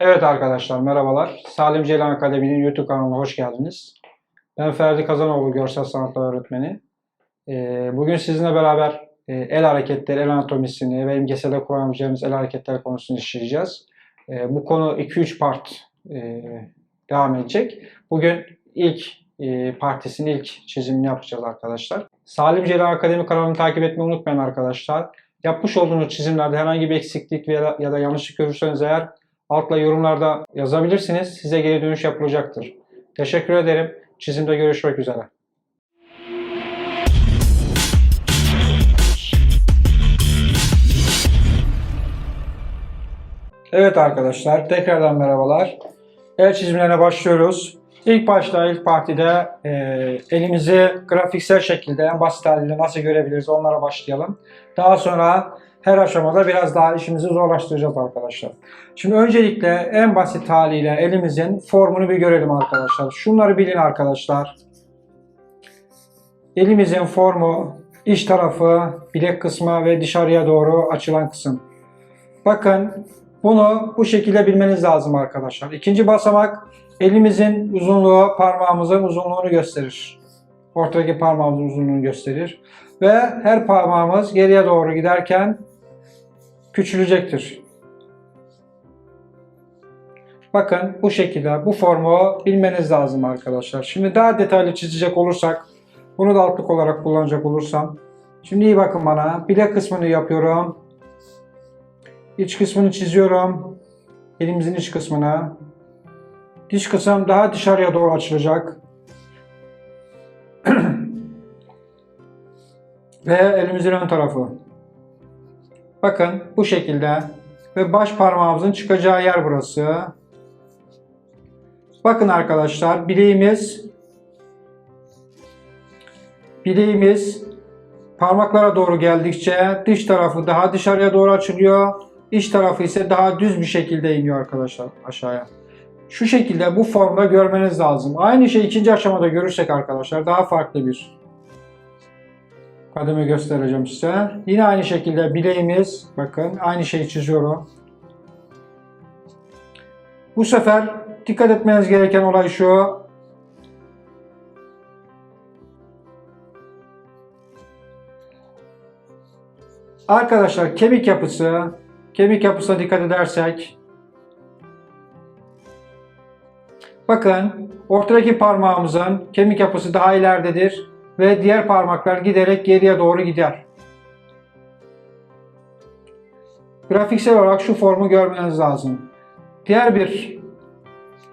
Evet arkadaşlar merhabalar. Salim Ceylan Akademi'nin YouTube kanalına hoş geldiniz. Ben Ferdi Kazanoğlu Görsel Sanatlar Öğretmeni. Ee, Bugün sizinle beraber e, el hareketleri, el anatomisini ve imgeselde kullanabileceğimiz el hareketleri konusunu işleyeceğiz. Ee, Bu konu 2-3 part e, devam edecek. Bugün ilk e, partisinin ilk çizimini yapacağız arkadaşlar. Salim Ceylan Akademi kanalını takip etmeyi unutmayın arkadaşlar. Yapmış olduğunuz çizimlerde herhangi bir eksiklik ya da yanlışlık görürseniz eğer Altla yorumlarda yazabilirsiniz. Size geri dönüş yapılacaktır. Teşekkür ederim. Çizimde görüşmek üzere. Evet arkadaşlar tekrardan merhabalar. El çizimlerine başlıyoruz. İlk başta ilk partide e, elimizi grafiksel şekilde en basit haliyle nasıl görebiliriz onlara başlayalım. Daha sonra her aşamada biraz daha işimizi zorlaştıracağız arkadaşlar. Şimdi öncelikle en basit haliyle elimizin formunu bir görelim arkadaşlar. Şunları bilin arkadaşlar. Elimizin formu iç tarafı, bilek kısmı ve dışarıya doğru açılan kısım. Bakın bunu bu şekilde bilmeniz lazım arkadaşlar. İkinci basamak elimizin uzunluğu parmağımızın uzunluğunu gösterir. Ortadaki parmağımızın uzunluğunu gösterir. Ve her parmağımız geriye doğru giderken küçülecektir. Bakın bu şekilde bu formu bilmeniz lazım arkadaşlar. Şimdi daha detaylı çizecek olursak bunu da altlık olarak kullanacak olursam şimdi iyi bakın bana bilek kısmını yapıyorum. İç kısmını çiziyorum. Elimizin iç kısmını. Diş kısım daha dışarıya doğru açılacak. Ve elimizin ön tarafı. Bakın bu şekilde. Ve baş parmağımızın çıkacağı yer burası. Bakın arkadaşlar bileğimiz bileğimiz parmaklara doğru geldikçe dış tarafı daha dışarıya doğru açılıyor. İç tarafı ise daha düz bir şekilde iniyor arkadaşlar aşağıya. Şu şekilde bu formda görmeniz lazım. Aynı şey ikinci aşamada görürsek arkadaşlar daha farklı bir kademe göstereceğim size. Yine aynı şekilde bileğimiz bakın aynı şeyi çiziyorum. Bu sefer dikkat etmeniz gereken olay şu. Arkadaşlar kemik yapısı, kemik yapısına dikkat edersek bakın ortadaki parmağımızın kemik yapısı daha ileridedir ve diğer parmaklar giderek geriye doğru gider. Grafiksel olarak şu formu görmeniz lazım. Diğer bir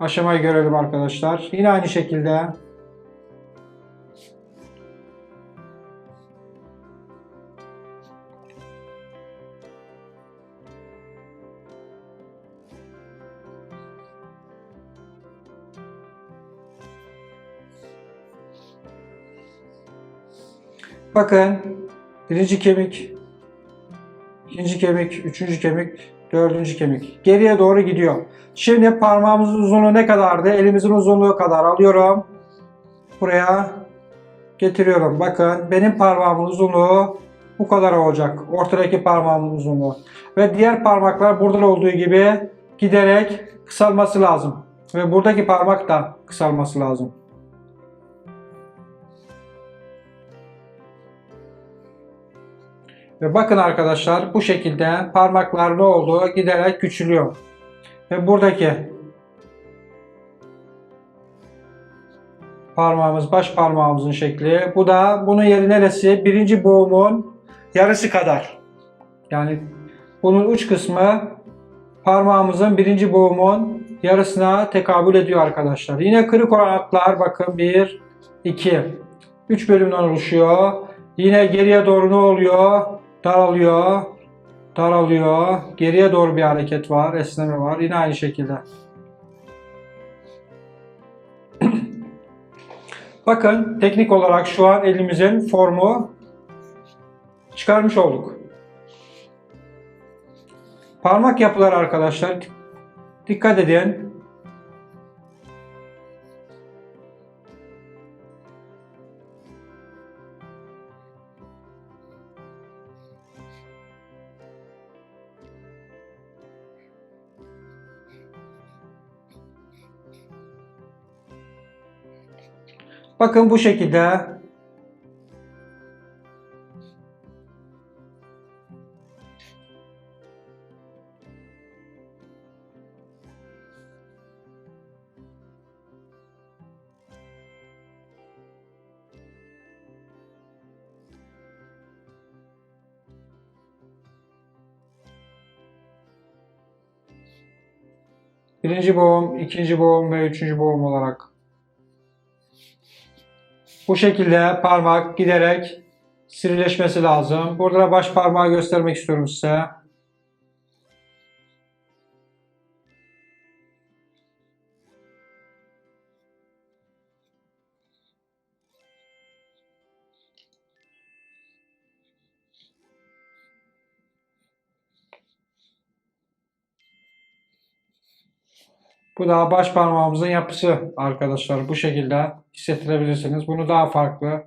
aşamayı görelim arkadaşlar. Yine aynı şekilde Bakın birinci kemik, ikinci kemik, üçüncü kemik, dördüncü kemik. Geriye doğru gidiyor. Şimdi parmağımızın uzunluğu ne kadardı? Elimizin uzunluğu kadar alıyorum. Buraya getiriyorum. Bakın benim parmağımın uzunluğu bu kadar olacak. Ortadaki parmağımın uzunluğu. Ve diğer parmaklar burada olduğu gibi giderek kısalması lazım. Ve buradaki parmak da kısalması lazım. Ve bakın arkadaşlar bu şekilde parmaklar ne oldu? Giderek küçülüyor. Ve buradaki parmağımız baş parmağımızın şekli. Bu da bunun yeri neresi? Birinci boğumun yarısı kadar. Yani bunun uç kısmı parmağımızın birinci boğumun yarısına tekabül ediyor arkadaşlar. Yine kırık olan hatlar bakın 1, 2, 3 bölümden oluşuyor. Yine geriye doğru ne oluyor? Daralıyor, daralıyor. Geriye doğru bir hareket var, esneme var. Yine aynı şekilde. Bakın teknik olarak şu an elimizin formu çıkarmış olduk. Parmak yapıları arkadaşlar dikkat edin. Bakın bu şekilde. Birinci boğum, ikinci boğum ve üçüncü boğum olarak bu şekilde parmak giderek sivrileşmesi lazım. Burada da baş parmağı göstermek istiyorum size. Bu da baş parmağımızın yapısı arkadaşlar. Bu şekilde hissettirebilirsiniz. Bunu daha farklı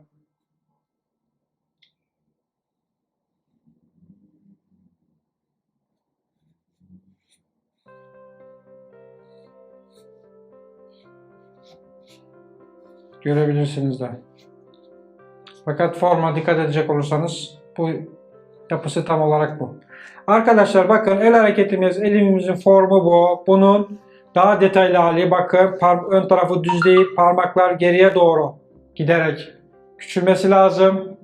görebilirsiniz de. Fakat forma dikkat edecek olursanız bu yapısı tam olarak bu. Arkadaşlar bakın el hareketimiz, elimizin formu bu. Bunun daha detaylı hali bakın ön tarafı düzleyip parmaklar geriye doğru giderek küçülmesi lazım.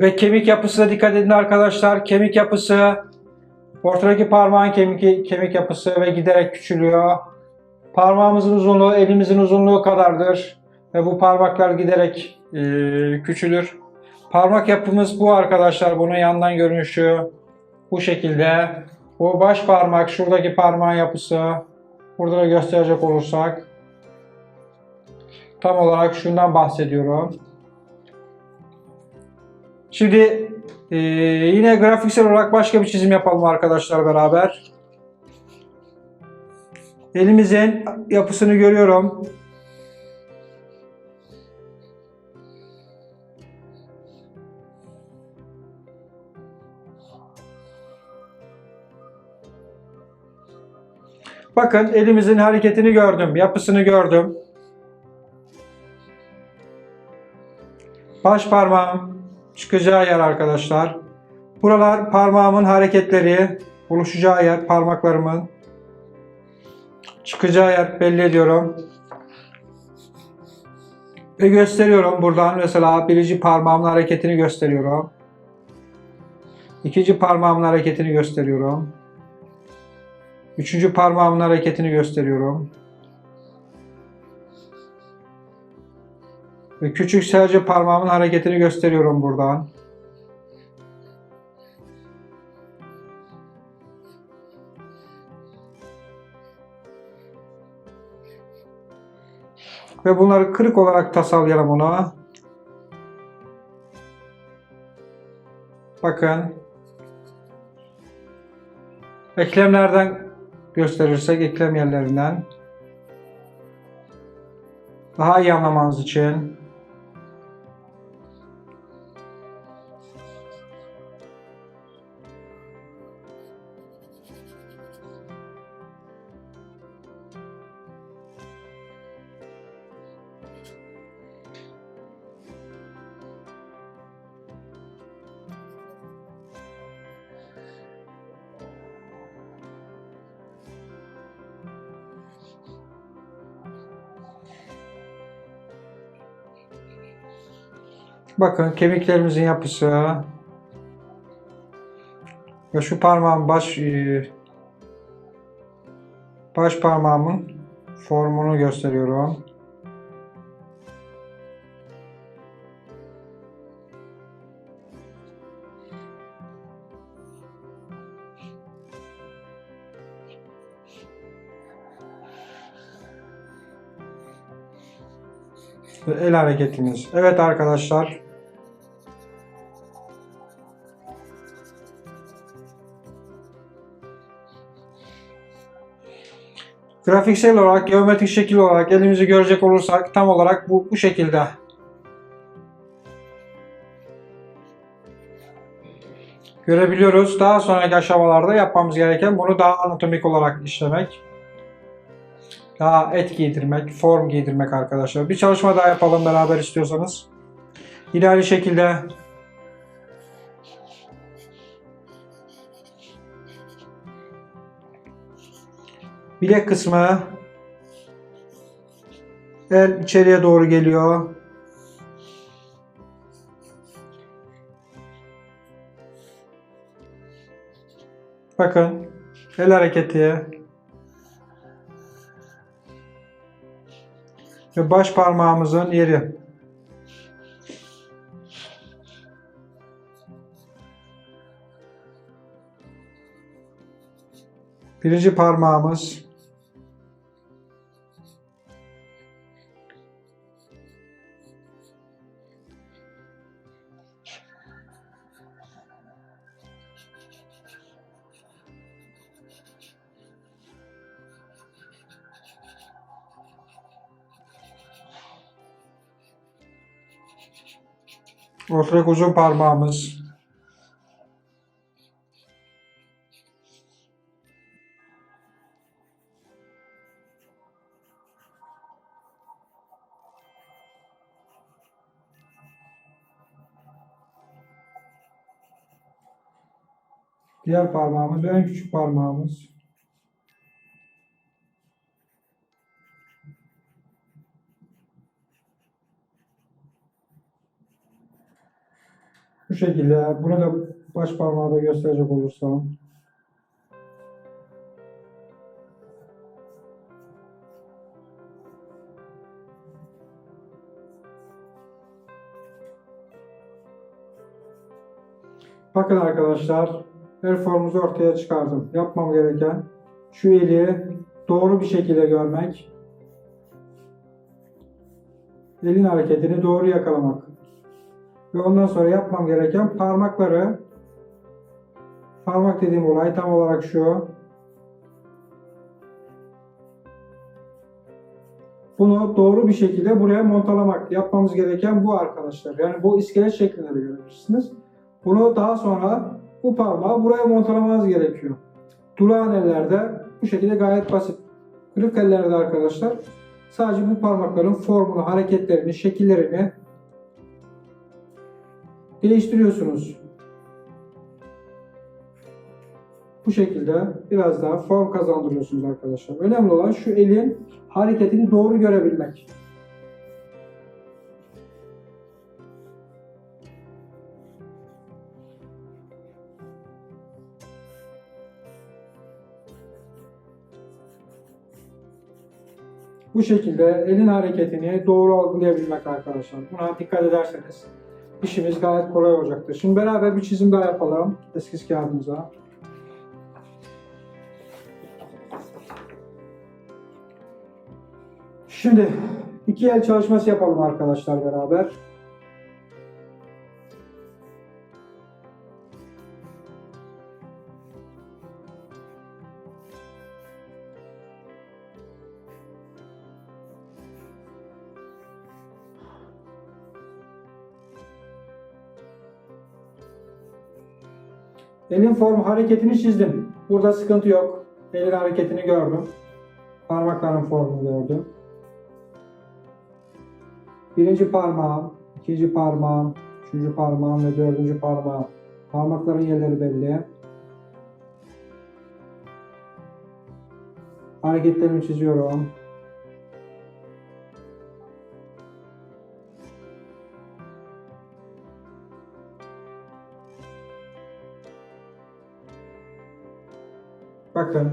Ve kemik yapısına dikkat edin arkadaşlar. Kemik yapısı ortadaki parmağın kemik, kemik yapısı ve giderek küçülüyor. Parmağımızın uzunluğu elimizin uzunluğu kadardır. Ve bu parmaklar giderek e, küçülür. Parmak yapımız bu arkadaşlar. Bunun yandan görünüşü bu şekilde. Bu baş parmak, şuradaki parmağın yapısı. Burada da gösterecek olursak. Tam olarak şundan bahsediyorum. Şimdi e, yine grafiksel olarak başka bir çizim yapalım arkadaşlar beraber. Elimizin yapısını görüyorum. Bakın elimizin hareketini gördüm, yapısını gördüm. Baş parmağım çıkacağı yer arkadaşlar. Buralar parmağımın hareketleri, buluşacağı yer parmaklarımın. Çıkacağı yer belli ediyorum. Ve gösteriyorum buradan mesela birinci parmağımın hareketini gösteriyorum. İkinci parmağımın hareketini gösteriyorum. Üçüncü parmağımın hareketini gösteriyorum. Ve küçük serçe parmağımın hareketini gösteriyorum buradan. Ve bunları kırık olarak tasarlayalım ona. Bakın. Eklemlerden gösterirsek eklem yerlerinden daha iyi anlamanız için Bakın kemiklerimizin yapısı ve şu parmağın baş e, baş parmağımın formunu gösteriyorum. El hareketimiz. Evet arkadaşlar. Grafiksel olarak, geometrik şekil olarak elimizi görecek olursak tam olarak bu, bu şekilde. Görebiliyoruz. Daha sonraki aşamalarda yapmamız gereken bunu daha anatomik olarak işlemek. Daha et giydirmek, form giydirmek arkadaşlar. Bir çalışma daha yapalım beraber istiyorsanız. Yine aynı şekilde bilek kısmı el içeriye doğru geliyor. Bakın el hareketi ve baş parmağımızın yeri. Birinci parmağımız ortak uzun parmağımız Diğer parmağımız en küçük parmağımız. Bu şekilde. Bunu da baş parmağı da gösterecek olursam. Bakın arkadaşlar, her formumuzu ortaya çıkardım. Yapmam gereken şu eli doğru bir şekilde görmek. Elin hareketini doğru yakalamak. Ve ondan sonra yapmam gereken parmakları parmak dediğim olay tam olarak şu. Bunu doğru bir şekilde buraya montalamak. Yapmamız gereken bu arkadaşlar. Yani bu iskelet şeklinde de görebilirsiniz. Bunu daha sonra bu parmağı buraya montalamanız gerekiyor. Durağan ellerde bu şekilde gayet basit. Kırık ellerde arkadaşlar sadece bu parmakların formunu, hareketlerini, şekillerini değiştiriyorsunuz. Bu şekilde biraz daha form kazandırıyorsunuz arkadaşlar. Önemli olan şu elin hareketini doğru görebilmek. Bu şekilde elin hareketini doğru algılayabilmek arkadaşlar. Buna dikkat ederseniz işimiz gayet kolay olacaktır. Şimdi beraber bir çizim daha yapalım eskiz kağıdımıza. Şimdi iki el çalışması yapalım arkadaşlar beraber. Elin form hareketini çizdim. Burada sıkıntı yok. Elin hareketini gördüm. Parmakların formunu gördüm. Birinci parmağım, ikinci parmağım, üçüncü parmağım ve dördüncü parmağım. Parmakların yerleri belli. Hareketlerimi çiziyorum. Bakın.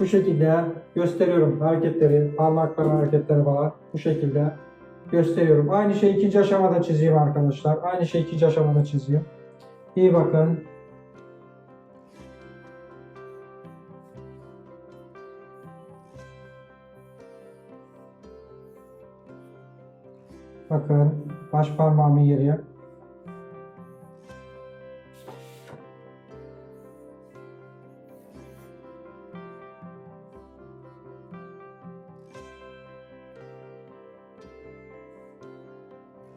Bu şekilde gösteriyorum hareketleri, parmakların hareketleri falan. Bu şekilde gösteriyorum. Aynı şeyi ikinci aşamada çizeyim arkadaşlar. Aynı şeyi ikinci aşamada çizeyim. İyi bakın. Bakın baş parmağımın yeri.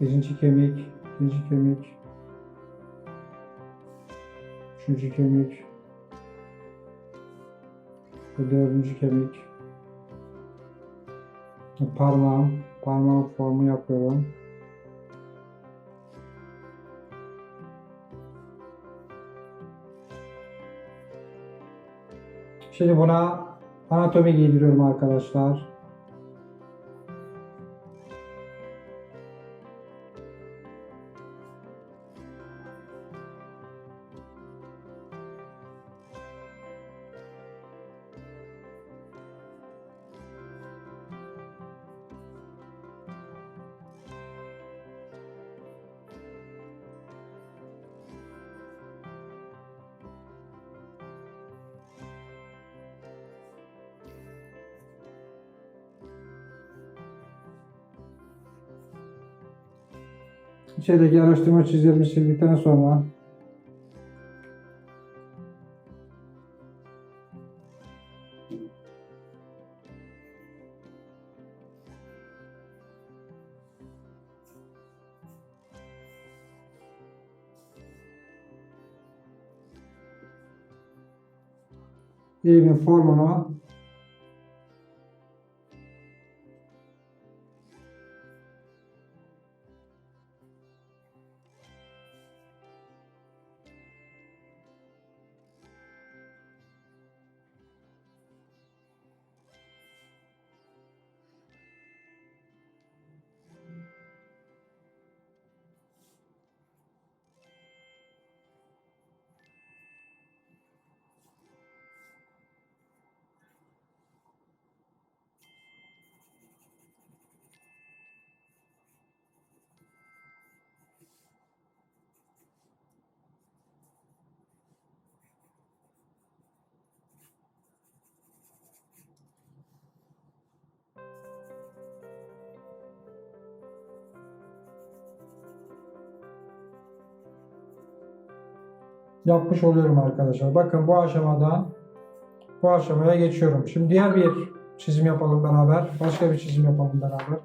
Birinci kemik, ikinci kemik, üçüncü kemik dördüncü kemik. Parmağım, parmağım formu yapıyorum. Şimdi buna anatomi giydiriyorum arkadaşlar. İçerideki araştırma çizgilerimi sildikten sonra elimin formunu yapmış oluyorum arkadaşlar. Bakın bu aşamadan bu aşamaya geçiyorum. Şimdi diğer bir çizim yapalım beraber. Başka bir çizim yapalım beraber.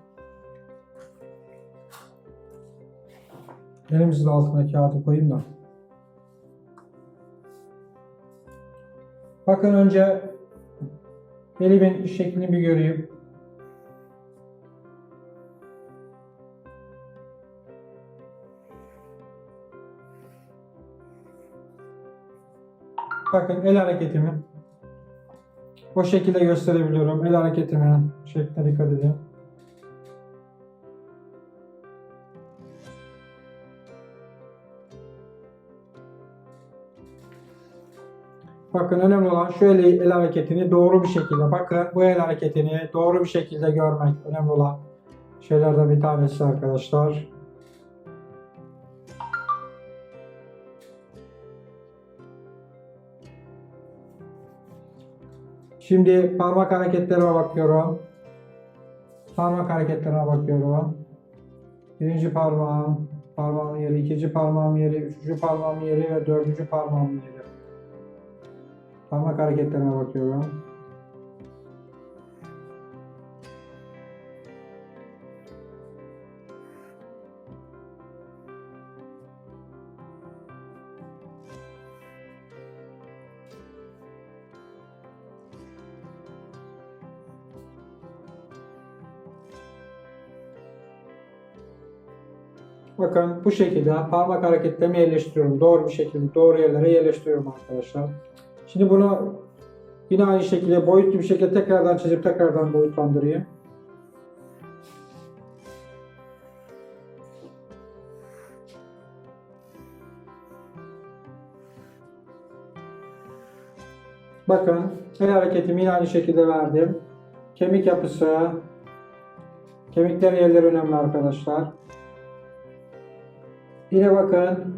Elimizin altına kağıdı koyayım da. Bakın önce elimin şeklini bir göreyim. Bakın el hareketimi o şekilde gösterebiliyorum. El hareketimi şekline dikkat edin. Bakın önemli olan şu el, el hareketini doğru bir şekilde bakın bu el hareketini doğru bir şekilde görmek önemli olan şeylerden bir tanesi arkadaşlar. Şimdi parmak hareketlerime bakıyorum. Parmak hareketlerine bakıyorum. Birinci parmağım, parmağımın yeri, ikinci parmağım yeri, üçüncü parmağım yeri ve dördüncü parmağım yeri. Parmak hareketlerine bakıyorum. Bakın bu şekilde parmak hareketlerimi yerleştiriyorum. Doğru bir şekilde doğru yerlere yerleştiriyorum arkadaşlar. Şimdi bunu yine aynı şekilde boyutlu bir şekilde tekrardan çizip tekrardan boyutlandırayım. Bakın el hareketimi yine aynı şekilde verdim. Kemik yapısı, kemikler yerleri önemli arkadaşlar. Yine bakın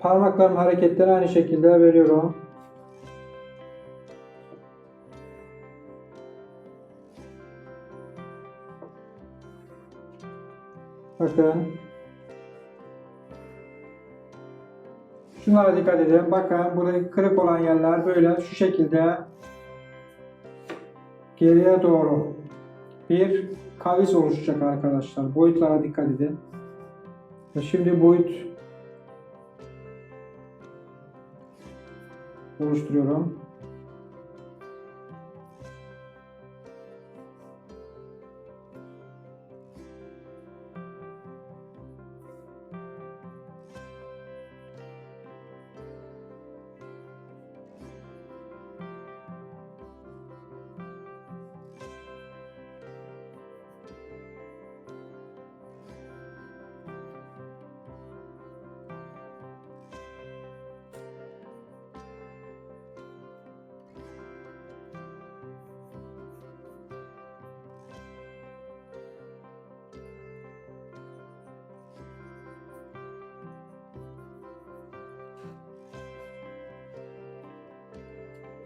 parmaklarım hareketleri aynı şekilde veriyorum. Bakın. Şunlara dikkat edin. Bakın buradaki kırık olan yerler böyle şu şekilde geriye doğru bir kavis oluşacak arkadaşlar. Boyutlara dikkat edin. Şimdi boyut oluşturuyorum.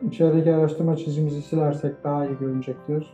İçerideki araştırma çizimizi silersek daha iyi görünecektir.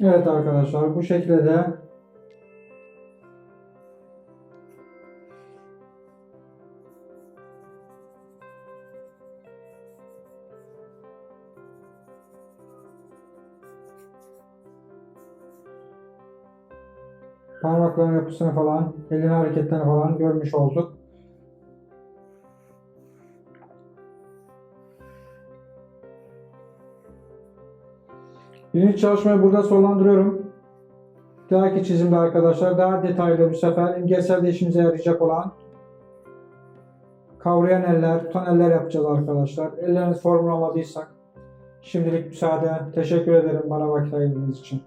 Evet arkadaşlar bu şekilde de parmakların yapısını falan, elin hareketlerini falan görmüş olduk. Birinci çalışmayı burada sonlandırıyorum. Dahaki çizimde arkadaşlar daha detaylı bu sefer imgeselde işimize yarayacak olan kavrayan eller, tutan eller yapacağız arkadaşlar. Elleriniz formulamadıysak şimdilik müsaade. Teşekkür ederim bana vakit ayırdığınız için.